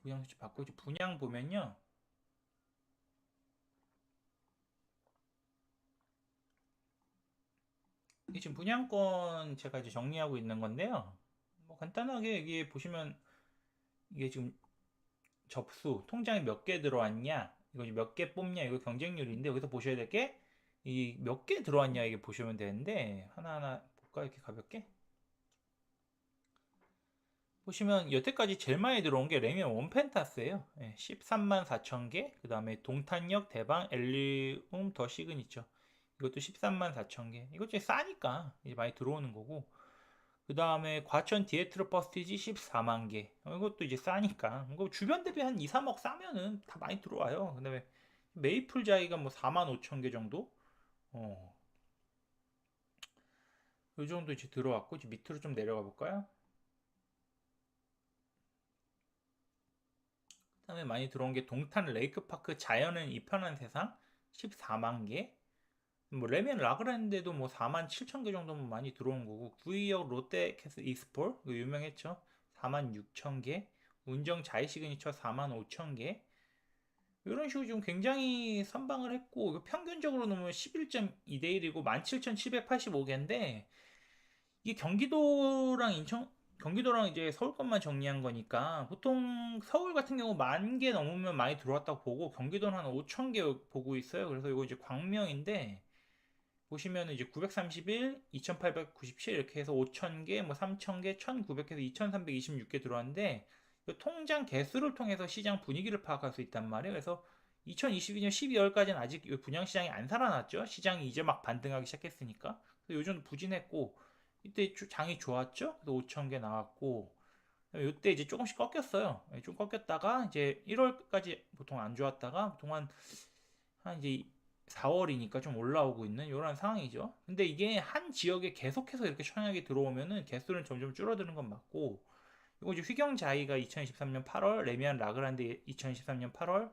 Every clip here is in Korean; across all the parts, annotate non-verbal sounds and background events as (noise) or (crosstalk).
분양 수치 받고 이제 분양 보면요. 이게 지금 분양권 제가 이제 정리하고 있는 건데요. 뭐 간단하게 이게 보시면 이게 지금 접수 통장에 몇 개 들어왔냐 이거 몇 개 뽑냐 이거 경쟁률인데 여기서 보셔야 될 게 이 몇 개 들어왔냐 이게 보시면 되는데 하나하나 볼까 이렇게 가볍게 보시면 여태까지 제일 많이 들어온 게 레미안 원펜타스예요. 예, 13만 4천 개. 그 다음에 동탄역, 대방, 엘리움, 더 시그니처. 이것도 13만 4천 개. 이것 좀 싸니까 이제 많이 들어오는 거고. 그 다음에 과천 디에트로 퍼스티지 14만 개. 어, 이것도 이제 싸니까. 이거 주변 대비 한 2, 3억 싸면은 다 많이 들어와요. 그 다음에 메이플 자이가 뭐 4만 5천 개 정도. 어. 이 정도 이제 들어왔고, 이제 밑으로 좀 내려가 볼까요? 다음에 많이 들어온 게 동탄 레이크파크 자연은 이 편한 세상 14만 개. 뭐 레미안 라그란데도 뭐 4만 7천 개 정도면 많이 들어온 거고 구이역 롯데 캐슬 이스폴 이거 유명했죠. 4만 6천 개. 운정 자이 시그니처 4만 5천 개. 이런 식으로 좀 굉장히 선방을 했고 평균적으로 놓으면 11.2대 1이고 17,785개인데 이게 경기도랑 인천 경기도랑 이제 서울 것만 정리한 거니까 보통 서울 같은 경우 만 개 넘으면 많이 들어왔다고 보고 경기도는 한 5천 개 보고 있어요. 그래서 이거 이제 광명인데 보시면은 이제 931, 2897 이렇게 해서 5천 개, 뭐 3천 개, 1900에서 2326개 들어왔는데 이 통장 개수를 통해서 시장 분위기를 파악할 수 있단 말이에요. 그래서 2022년 12월까지는 아직 이 분양 시장이 안 살아났죠. 시장이 이제 막 반등하기 시작했으니까. 그래서 요즘 부진했고 이때 주- 장이 좋았죠? 그래서 5천 개 나왔고 이때 이제 조금씩 꺾였어요. 예, 좀 꺾였다가 이제 1월까지 보통 안 좋았다가 보통 한, 한 이제 4월이니까 좀 올라오고 있는 이런 상황이죠. 근데 이게 한 지역에 계속해서 이렇게 청약이 들어오면은 개수는 점점 줄어드는 건 맞고 이거 이제 휘경자이가 2023년 8월, 레미안 라그란드 2023년 8월,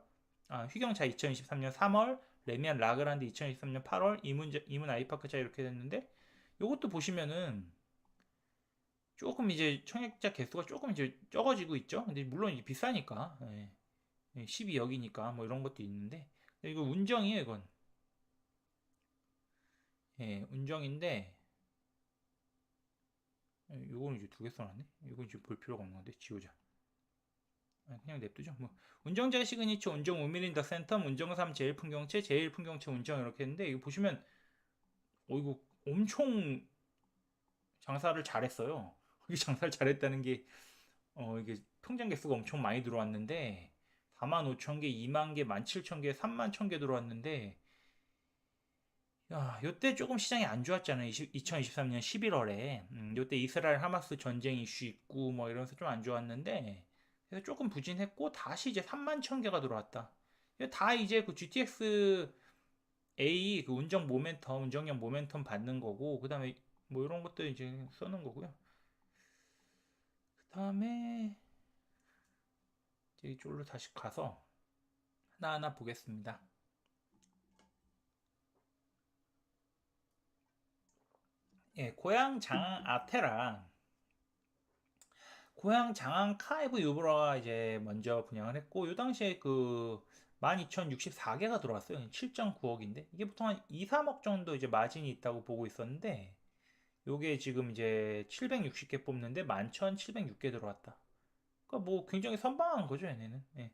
아, 휘경자 2023년 3월, 레미안 라그란드 2023년 8월, 이문 이문 아이파크자 이렇게 됐는데 요것도 보시면은 조금 이제 청약자 개수가 조금 이제 적어지고 있죠. 근데 물론 이제 비싸니까 예. 12역이니까 뭐 이런 것도 있는데 이거 운정이에요 이건. 예, 운정인데 예, 요거는 이제 두 개 써놨네. 이거 이제 볼 필요가 없는 건데 지우자. 아, 그냥 냅두죠. 뭐 운정자 시그니처, 운정 우미린더 센텀, 운정 3 제일 풍경채, 제일 풍경채 운정 이렇게 했는데 이거 보시면 어 이거 엄청 장사를 잘했어요. 이게 (laughs) 장사를 잘했다는 게, 어, 이게 통장 개수가 엄청 많이 들어왔는데, 4만 5천 개, 2만 개, 1만 7천 개, 3만 천 개 들어왔는데, 야, 요때 조금 시장이 안 좋았잖아요. 2023년 11월에. 음, 요때 이스라엘 하마스 전쟁 이슈 있고, 뭐 이러면서 좀 안 좋았는데, 그래서 조금 부진했고, 다시 이제 3만 천 개가 들어왔다. 다 이제 그 GTX A 그 운정 모멘텀, 운정형 모멘텀 받는 거고, 그 다음에 뭐 이런 것들 이제 써는 거고요. 그 다음에 이쪽으로 다시 가서 하나하나 보겠습니다. 예, 고향 장항 아테랑 고향 장항 카이브 유브라가 이제 먼저 분양을 했고 이 당시에 그 12,064개가 들어왔어요. 7.9억인데 이게 보통 한 2, 3억 정도 이제 마진이 있다고 보고 있었는데 요게 지금 이제 760개 뽑는데 11,706개 들어왔다. 그러니까 뭐 굉장히 선방한 거죠, 얘네는. 예.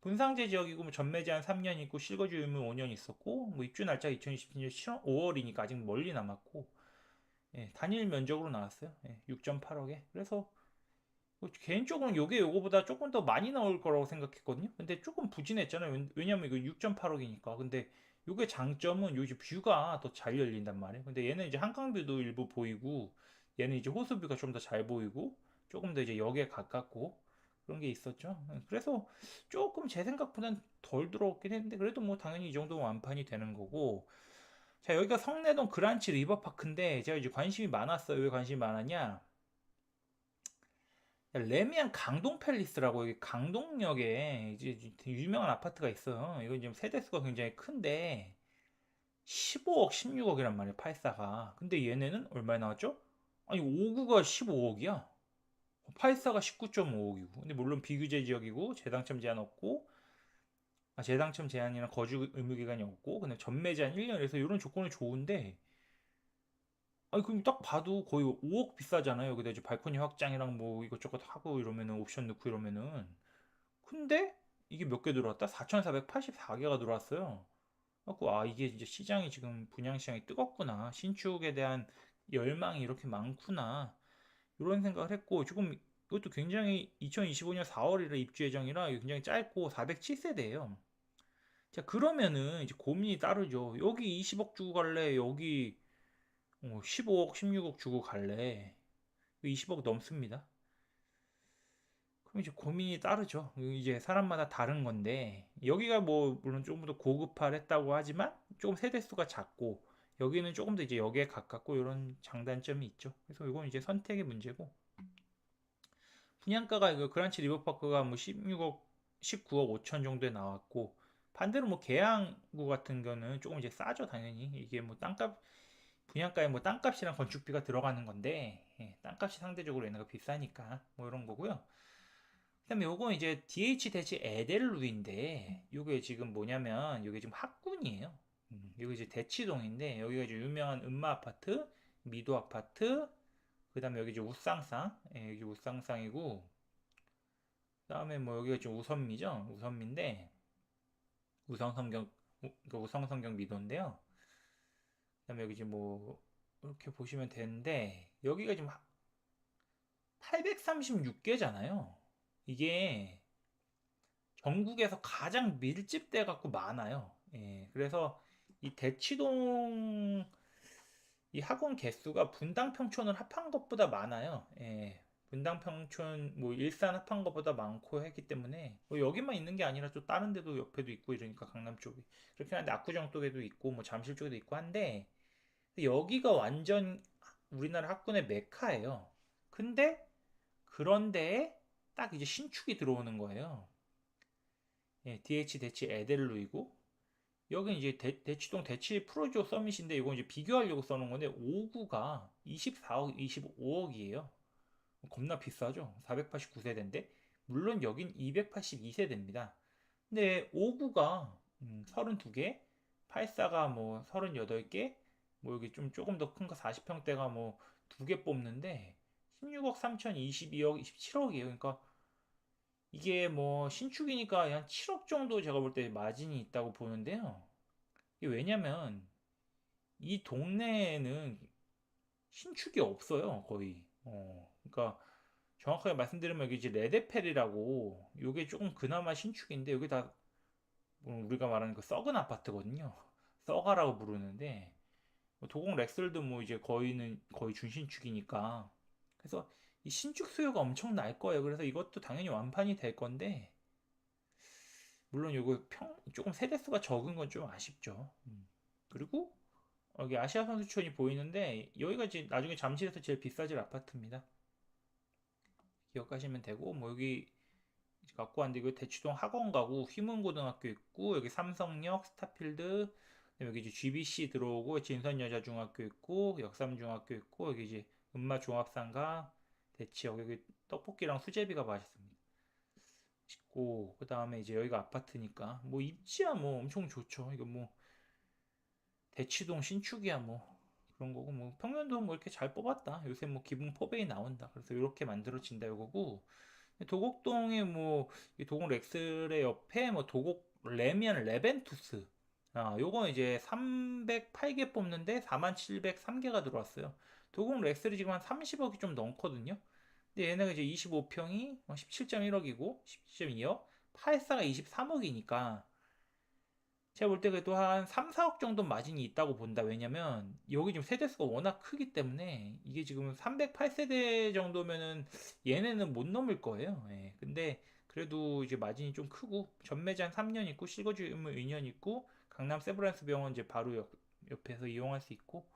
분상제 지역이고 뭐 전매 제한 3년 있고 실거주 의무 5년 있었고 뭐 입주 날짜 2027년 7월 5월이니까 아직 멀리 남았고 예, 단일 면적으로 나왔어요. 예, 6.8억에. 그래서 뭐 개인적으로는 요게 요거보다 조금 더 많이 나올 거라고 생각했거든요. 근데 조금 부진했잖아요. 왜- 왜냐면 이거 6.8억이니까. 근데 요게 장점은 요 이제 뷰가 더 잘 열린단 말이에요. 근데 얘는 이제 한강뷰도 일부 보이고 얘는 이제 호수뷰가 좀 더 잘 보이고 조금 더 이제 역에 가깝고 그런 게 있었죠. 예, 그래서 조금 제 생각보다는 덜 들어왔긴 했는데 그래도 뭐 당연히 이 정도 완판이 되는 거고 자 여기가 성내동 그란치 리버파크인데 제가 이제 관심이 많았어요. 왜 관심이 많았냐? 레미안 강동 팰리스라고 여기 강동역에 이제 유명한 아파트가 있어요. 이거 지금 세대 수가 굉장히 큰데 15억, 16억이란 말이에요. 84가. 근데 얘네는 얼마에 나왔죠? 아니 59가 15억이야. 8사가 19.5억이고 근데 물론 비규제 지역이고 재당첨 제한 없고 아, 재당첨 제한이나 거주 의무 기간이 없고 근데 전매 제한 1년에서 이런 조건이 좋은데 아니 그럼 딱 봐도 거의 5억 비싸잖아요. 여기다 이제 발코니 확장이랑 뭐 이것저것 하고 이러면은 옵션 넣고 이러면은 근데 이게 몇 개 들어왔다? 4,484개가 들어왔어요. 그래갖고 아 이게 이제 시장이 지금 분양 시장이 뜨겁구나. 신축에 대한 열망이 이렇게 많구나. 이런 생각을 했고 지금 이것도 굉장히 2025년 4월이라 입주 예정이라 굉장히 짧고 407세대예요. 자 그러면은 이제 고민이 따르죠. 여기 20억 주고 갈래? 여기 어, 15억, 16억 주고 갈래? 20억 넘습니다. 그럼 이제 고민이 따르죠. 이제 사람마다 다른 건데 여기가 뭐 물론 조금 더 고급화했다고 하지만 조금 세대수가 작고 여기는 조금 더 이제 여기에 가깝고 이런 장단점이 있죠. 그래서 이건 이제 선택의 문제고 분양가가 이거 그란치 리버파크가 뭐 16억, 19억 5천 정도에 나왔고 반대로 뭐 계양구 같은 거는 조금 이제 싸죠 당연히 이게 뭐 땅값 분양가에 뭐 땅값이랑 건축비가 들어가는 건데 예, 땅값이 상대적으로 얘네가 비싸니까 뭐 이런 거고요. 그다음에 요거 이제 DH 대치 에델루인데 요게 지금 뭐냐면 요게 지금 학군이에요. 음, 요게 이제 대치동인데 여기가 이제 유명한 음마 아파트, 미도 아파트, 그다음에 여기 이제 우쌍쌍, 예, 여기 우쌍쌍이고 그다음에 뭐 여기가 지금 우선미죠, 우선미인데 우성성경 그 우성성경 미도인데요. 그다음에 여기 지금 뭐 이렇게 보시면 되는데 여기가 지금 836개잖아요. 이게 전국에서 가장 밀집돼 갖고 많아요. 예, 그래서 이 대치동 이 학원 개수가 분당 평촌을 합한 것보다 많아요. 예, 분당 평촌 뭐 일산 합한 것보다 많고 했기 때문에 뭐 여기만 있는 게 아니라 또 다른 데도 옆에도 있고 이러니까 강남 쪽이 그렇긴 한데 압구정 쪽에도 있고 뭐 잠실 쪽에도 있고 한데 여기가 완전 우리나라 학군의 메카예요. 근데 그런데 딱 이제 신축이 들어오는 거예요. 예, DH 대치 에델루이고 여기 이제 대, 치동 대치 프로조 서밋인데 이거 이제 비교하려고 써놓은 건데 5구가 24억, 25억이에요. 겁나 비싸죠. 489세대인데 물론 여긴 282세대입니다. 근데 5구가 음, 32개, 84가 뭐 38개, 뭐 여기 좀 조금 더 큰 거 40평대가 뭐 두 개 뽑는데 16억 3천 22억 27억이에요. 그러니까 이게 뭐 신축이니까 한 7억 정도 제가 볼 때 마진이 있다고 보는데요. 이게 왜냐면 이 동네에는 신축이 없어요, 거의. 어, 그러니까 정확하게 말씀드리면 이제 레데펠이라고 요게 조금 그나마 신축인데 여기 다 우리가 말하는 그 썩은 아파트거든요. 썩아라고 부르는데 뭐 도곡 렉슬도 뭐 이제 거의는 거의 준신축이니까 그래서 이 신축 수요가 엄청 날 거예요. 그래서 이것도 당연히 완판이 될 건데 물론 요거 평 조금 세대 수가 적은 건 좀 아쉽죠. 음. 그리고 여기 아시아 선수촌이 보이는데 여기가 이제 나중에 잠실에서 제일 비싸질 아파트입니다. 기억하시면 되고 뭐 여기 갖고 왔는데 이거 대치동 학원 가고 휘문고등학교 있고 여기 삼성역 스타필드 여기 이제 GBC 들어오고 진선여자중학교 있고 역삼중학교 있고 여기 이제 음마종합상가 대치역 여기 떡볶이랑 수제비가 맛있습니다. 맛있고 그 다음에 이제 여기가 아파트니까 뭐 입지야 뭐 엄청 좋죠. 이거 뭐 대치동 신축이야 뭐 그런 거고 뭐 평면도 뭐 이렇게 잘 뽑았다. 요새 뭐 기본 포베이 나온다. 그래서 이렇게 만들어진다 이거고 도곡동에 뭐 도곡 렉슬의 옆에 뭐 도곡 레미안 레벤투스 아, 요거 이제 308개 뽑는데 4703개가 들어왔어요. 도공 렉셀이 지금 한 30억이 좀 넘거든요. 근데 얘네가 이제 25평이 17.1억이고 17.2억, 84가 23억이니까 제가 볼 때 그래도 한 3, 4억 정도 마진이 있다고 본다. 왜냐면 여기 지금 세대수가 워낙 크기 때문에 이게 지금 308세대 정도면은 얘네는 못 넘을 거예요. 예. 근데 그래도 이제 마진이 좀 크고 전매제 한 3년 있고 실거주 의무 2년 있고 강남 세브란스 병원 이제 바로 옆, 옆에서 이용할 수 있고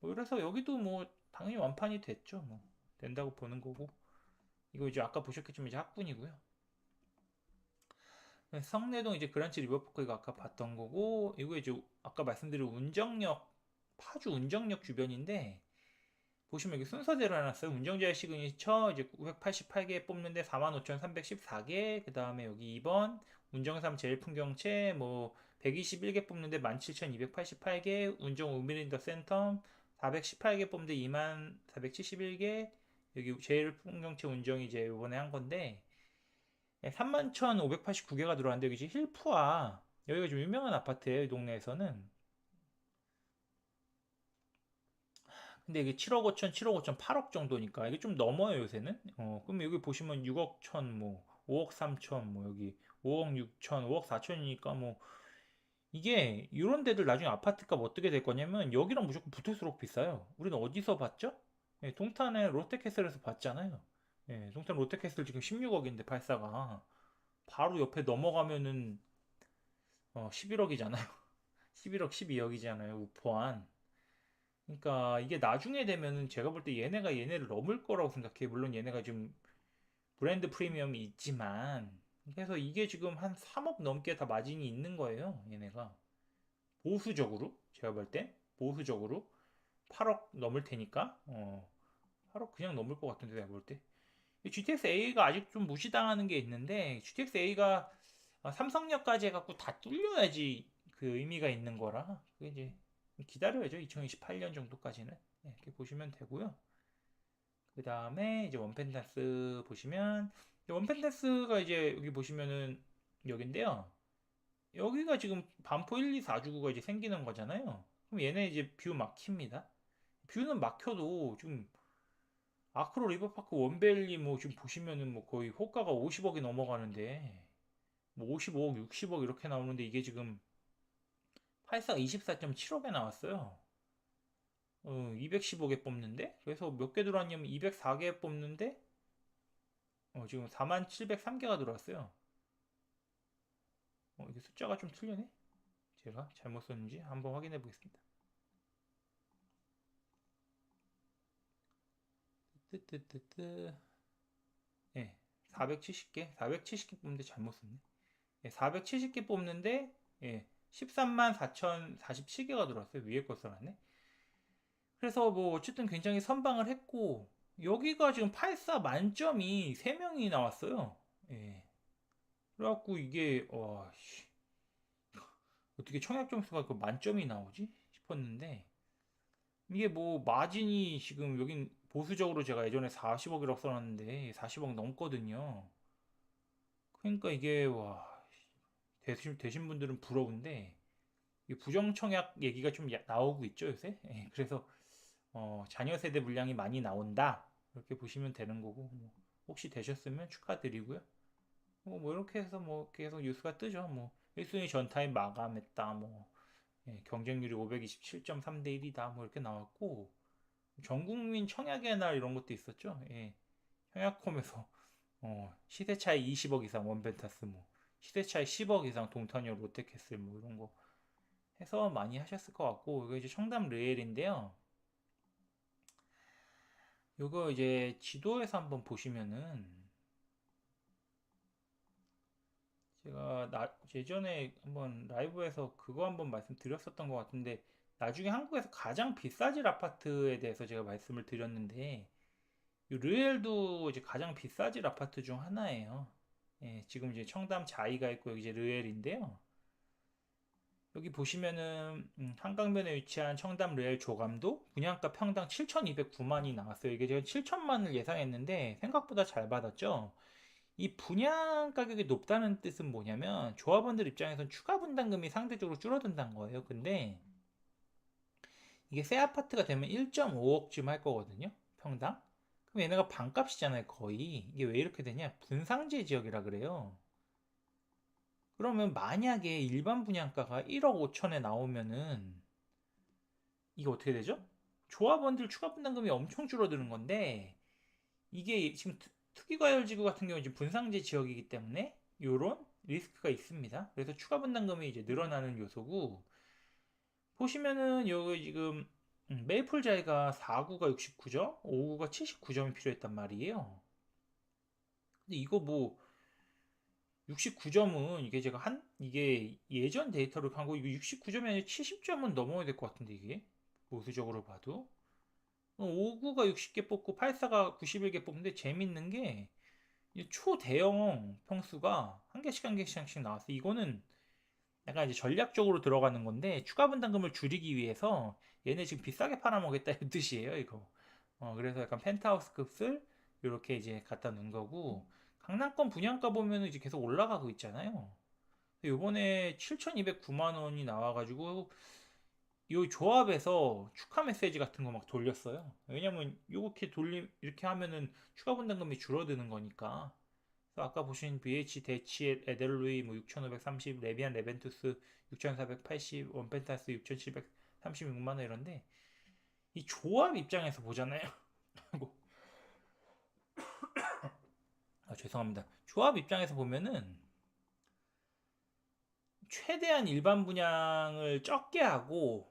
뭐 그래서 여기도 뭐 당연히 완판이 됐죠 뭐 된다고 보는 거고 이거 이제 아까 보셨겠지만 이제 학군이고요 성내동 이제 그란치 리버포크 이거 아까 봤던 거고 이거 이제 아까 말씀드린 운정역 파주 운정역 주변인데 보시면 여기 순서대로 해놨어요. 운정자의 시그니처 이제 988개 뽑는데 45,314개. 그 다음에 여기 2번 운정삼 제일 풍경채 뭐 121개 뽑는데 17,288개. 운정 우미린더 센텀 418개 뽑는데 24,471개. 여기 제일 풍경채 운정이 이제 요번에 한 건데 31,589개가 들어왔는데 여기 지금 힐프와 여기가 좀 유명한 아파트예요. 이 동네에서는. 근데 이게 7억 5천, 7억 5천, 8억 정도니까 이게 좀 넘어요 요새는. 어, 그럼 여기 보시면 6억 천, 뭐 5억 3천, 뭐 여기 5억 6천, 5억 4천이니까 뭐 이게 이런 데들 나중에 아파트값 어떻게 될 거냐면 여기랑 무조건 붙을수록 비싸요. 우리는 어디서 봤죠? 예, 동탄의 롯데캐슬에서 봤잖아요. 예, 동탄 롯데캐슬 지금 16억인데 발사가 바로 옆에 넘어가면은 어, 11억이잖아요. 11억, (laughs) 12억이잖아요. 우포안. 그러니까 이게 나중에 되면은 제가 볼 때 얘네가 얘네를 넘을 거라고 생각해요. 물론 얘네가 좀 브랜드 프리미엄이 있지만 그래서 이게 지금 한 3억 넘게 다 마진이 있는 거예요. 얘네가 보수적으로 제가 볼때 보수적으로 8억 넘을 테니까 어 8억 그냥 넘을 것 같은데 내가 볼 때 GTX A가 아직 좀 무시당하는 게 있는데 GTX A가 삼성역까지 해갖고 다 뚫려야지 그 의미가 있는 거라 그게 이제 기다려야죠. 2028년 정도까지는. 네, 이렇게 보시면 되고요. 그 다음에 이제 원펜다스 보시면 원펜다스가 이제 여기 보시면은 여긴데요. 여기가 지금 반포 1, 2, 4 주구가 이제 생기는 거잖아요. 그럼 얘네 이제 뷰 막힙니다. 뷰는 막혀도 지금 아크로 리버파크 원벨리 뭐 지금 보시면은 뭐 거의 호가가 50억이 넘어가는데 뭐 55억, 60억 이렇게 나오는데 이게 지금 84가 24.75개 나왔어요. 어, 215개 뽑는데 그래서 몇 개 들어왔냐면 204개 뽑는데 어, 지금 4703개가 들어왔어요. 어, 이게 숫자가 좀 틀리네. 제가 잘못 썼는지 한번 확인해 보겠습니다. 뜨뜨뜨뜨 예, 470개 470개 뽑는데 잘못 썼네. 예, 470개 뽑는데 예, 13만 4,047개가 들어왔어요. 위에 거 써놨네. 그래서 뭐 어쨌든 굉장히 선방을 했고 여기가 지금 84 만점이 3명이 나왔어요. 예. 그래갖고 이게 와 씨. 어떻게 청약 점수가 그 만점이 나오지 싶었는데 이게 뭐 마진이 지금 여긴 보수적으로 제가 예전에 40억이라고 써놨는데 40억 넘거든요. 그러니까 이게 와 되신, 되신 분들은 부러운데 부정청약 얘기가 좀 나오고 있죠 요새 예, 그래서 어, 자녀 세대 물량이 많이 나온다. 이렇게 보시면 되는 거고 뭐 혹시 되셨으면 축하드리고요. 뭐, 뭐 이렇게 해서 뭐 계속 뉴스가 뜨죠. 뭐 1순위 전타임 마감했다. 뭐 예, 경쟁률이 527.3대 1이다. 뭐 이렇게 나왔고 전국민 청약의 날 이런 것도 있었죠. 예, 청약홈에서 어, 시세 차이 20억 이상 원벤타스 뭐 시대 차이 10억 이상 동탄이어 롯데캐슬 뭐 이런 거 해서 많이 하셨을 것 같고 이거 이제 청담 르엘인데요. 이거 이제 지도에서 한번 보시면은 제가 나 예전에 한번 라이브에서 그거 한번 말씀드렸었던 것 같은데 나중에 한국에서 가장 비싸질 아파트에 대해서 제가 말씀을 드렸는데 이 르엘도 이제 가장 비싸질 아파트 중 하나예요. 예, 지금 이제 청담 자이가 있고 여기 이제 르엘인데요. 여기 보시면은 음, 한강변에 위치한 청담 르엘 조감도 분양가 평당 7,209만이 나왔어요. 이게 제가 7천만을 예상했는데 생각보다 잘 받았죠. 이 분양 가격이 높다는 뜻은 뭐냐면 조합원들 입장에선 추가 분담금이 상대적으로 줄어든다는 거예요. 근데 이게 새 아파트가 되면 1.5억쯤 할 거거든요. 평당. 그럼 얘네가 반값이잖아요, 거의. 이게 왜 이렇게 되냐? 분상제 지역이라 그래요. 그러면 만약에 일반 분양가가 1억 5천에 나오면은 이게 어떻게 되죠? 조합원들 추가 분담금이 엄청 줄어드는 건데 이게 지금 투기과열지구 같은 경우 지금 분상제 지역이기 때문에 이런 리스크가 있습니다. 그래서 추가 분담금이 이제 늘어나는 요소고 보시면은 여기 지금 음, 메이플 자이가 4구가 69점, 5구가 79점이 필요했단 말이에요. 근데 이거 뭐 69점은 이게 제가 한 이게 예전 데이터로 간거 이거 69점이 아니라 70점은 넘어야 될 것 같은데 이게 보수적으로 봐도 59가 60개 뽑고 84가 91개 뽑는데 재밌는 게이 초대형 평수가 한 개씩 한 개씩 한 개씩 나왔어. 이거는 약간 이제 전략적으로 들어가는 건데 추가 분담금을 줄이기 위해서 얘네 지금 비싸게 팔아먹겠다 이 뜻이에요 이거. 어 그래서 약간 펜트하우스 급을 이렇게 이제 갖다 놓은 거고 강남권 분양가 보면은 이제 계속 올라가고 있잖아요. 요번에 7,209만 원이 나와가지고 이 조합에서 축하 메시지 같은 거 막 돌렸어요. 왜냐면 요렇게 돌림 이렇게 하면은 추가 분담금이 줄어드는 거니까. 그래서 아까 보신 BH 대치 에델루이 뭐 6,530, 레비안 레벤투스 6,480, 원펜타스 6,736만 원 이런데 이 조합 입장에서 보잖아요. (laughs) 아, 죄송합니다. 조합 입장에서 보면은 최대한 일반 분양을 적게 하고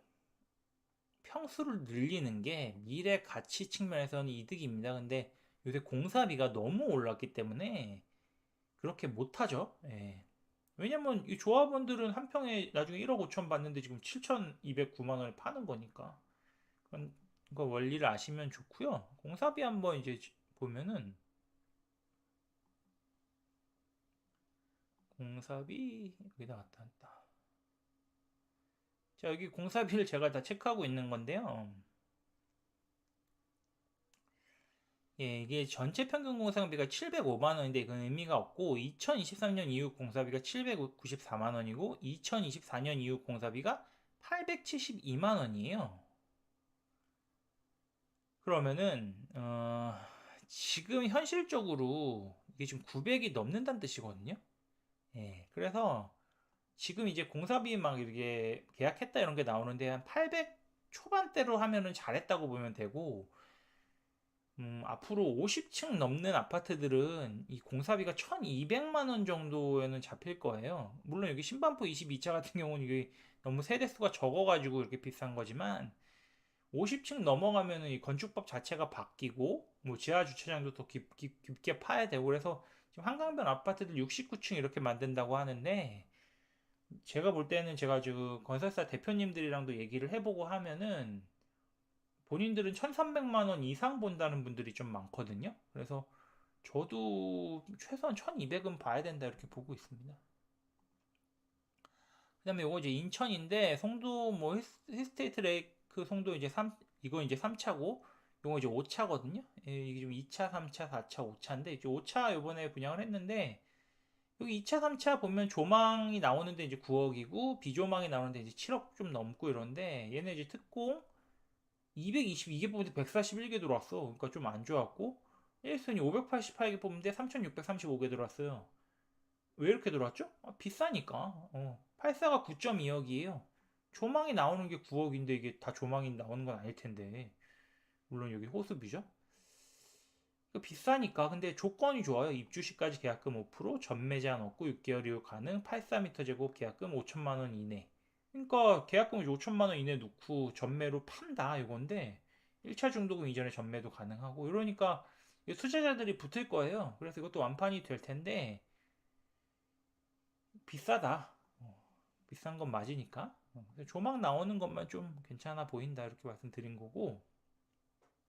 평수를 늘리는 게 미래 가치 측면에서는 이득입니다. 근데 요새 공사비가 너무 올랐기 때문에 그렇게 못하죠. 예. 왜냐면 이 조합원들은 한 평에 나중에 1억 5천 받는데 지금 7,209만 원에 파는 거니까. 그건 그 원리를 아시면 좋고요. 공사비 한번 이제 보면은 공사비 여기다 갖다 놨다. 자, 여기 공사비를 제가 다 체크하고 있는 건데요. 예, 이게 전체 평균 공사비가 705만 원인데 이건 의미가 없고 2023년 이후 공사비가 794만 원이고 2024년 이후 공사비가 872만 원이에요. 그러면은 어, 지금 현실적으로 이게 지금 900이 넘는다는 뜻이거든요. 예, 그래서 지금 이제 공사비 막 이렇게 계약했다 이런 게 나오는데 한 800 초반대로 하면은 잘했다고 보면 되고 음, 앞으로 50층 넘는 아파트들은 이 공사비가 1200만 원 정도에는 잡힐 거예요. 물론 여기 신반포 22차 같은 경우는 이게 너무 세대 수가 적어가지고 이렇게 비싼 거지만 50층 넘어가면은 이 건축법 자체가 바뀌고 뭐 지하 주차장도 더 깊, 깊, 깊게 파야 되고 그래서 지금 한강변 아파트들 69층 이렇게 만든다고 하는데 제가 볼 때는 제가 지금 건설사 대표님들이랑도 얘기를 해보고 하면은 본인들은 1300만 원 이상 본다는 분들이 좀 많거든요. 그래서 저도 최소한 1200은 봐야 된다 이렇게 보고 있습니다. 그 다음에 이거 이제 인천인데 송도 뭐 히스테이트 레이크 송도 이제 3 이거 이제 3차고 요거 이제 5차거든요. 예, 이게 좀 2차, 3차, 4차, 5차인데 이제 5차 요번에 분양을 했는데 여기 2차, 3차 보면 조망이 나오는데 이제 9억이고 비조망이 나오는데 이제 7억 좀 넘고 이런데 얘네 이제 특공 222개 뽑는데 141개 들어왔어. 그러니까 좀 안 좋았고 1순위 588개 뽑는데 3635개 들어왔어요. 왜 이렇게 들어왔죠? 아, 비싸니까. 어. 84가 9.2억이에요. 조망이 나오는 게 9억인데 이게 다 조망이 나오는 건 아닐 텐데. 물론 여기 호수비죠. 비싸니까 근데 조건이 좋아요. 입주 시까지 계약금 5%, 전매 제한 없고 6개월 이후 가능, 84m 제곱 계약금 5천만 원 이내. 그러니까 계약금을 5천만 원 이내 넣고 전매로 판다 이건데 1차 중도금 이전에 전매도 가능하고 이러니까 투자자들이 붙을 거예요. 그래서 이것도 완판이 될 텐데 비싸다. 어, 비싼 건 맞으니까. 어, 조망 나오는 것만 좀 괜찮아 보인다 이렇게 말씀드린 거고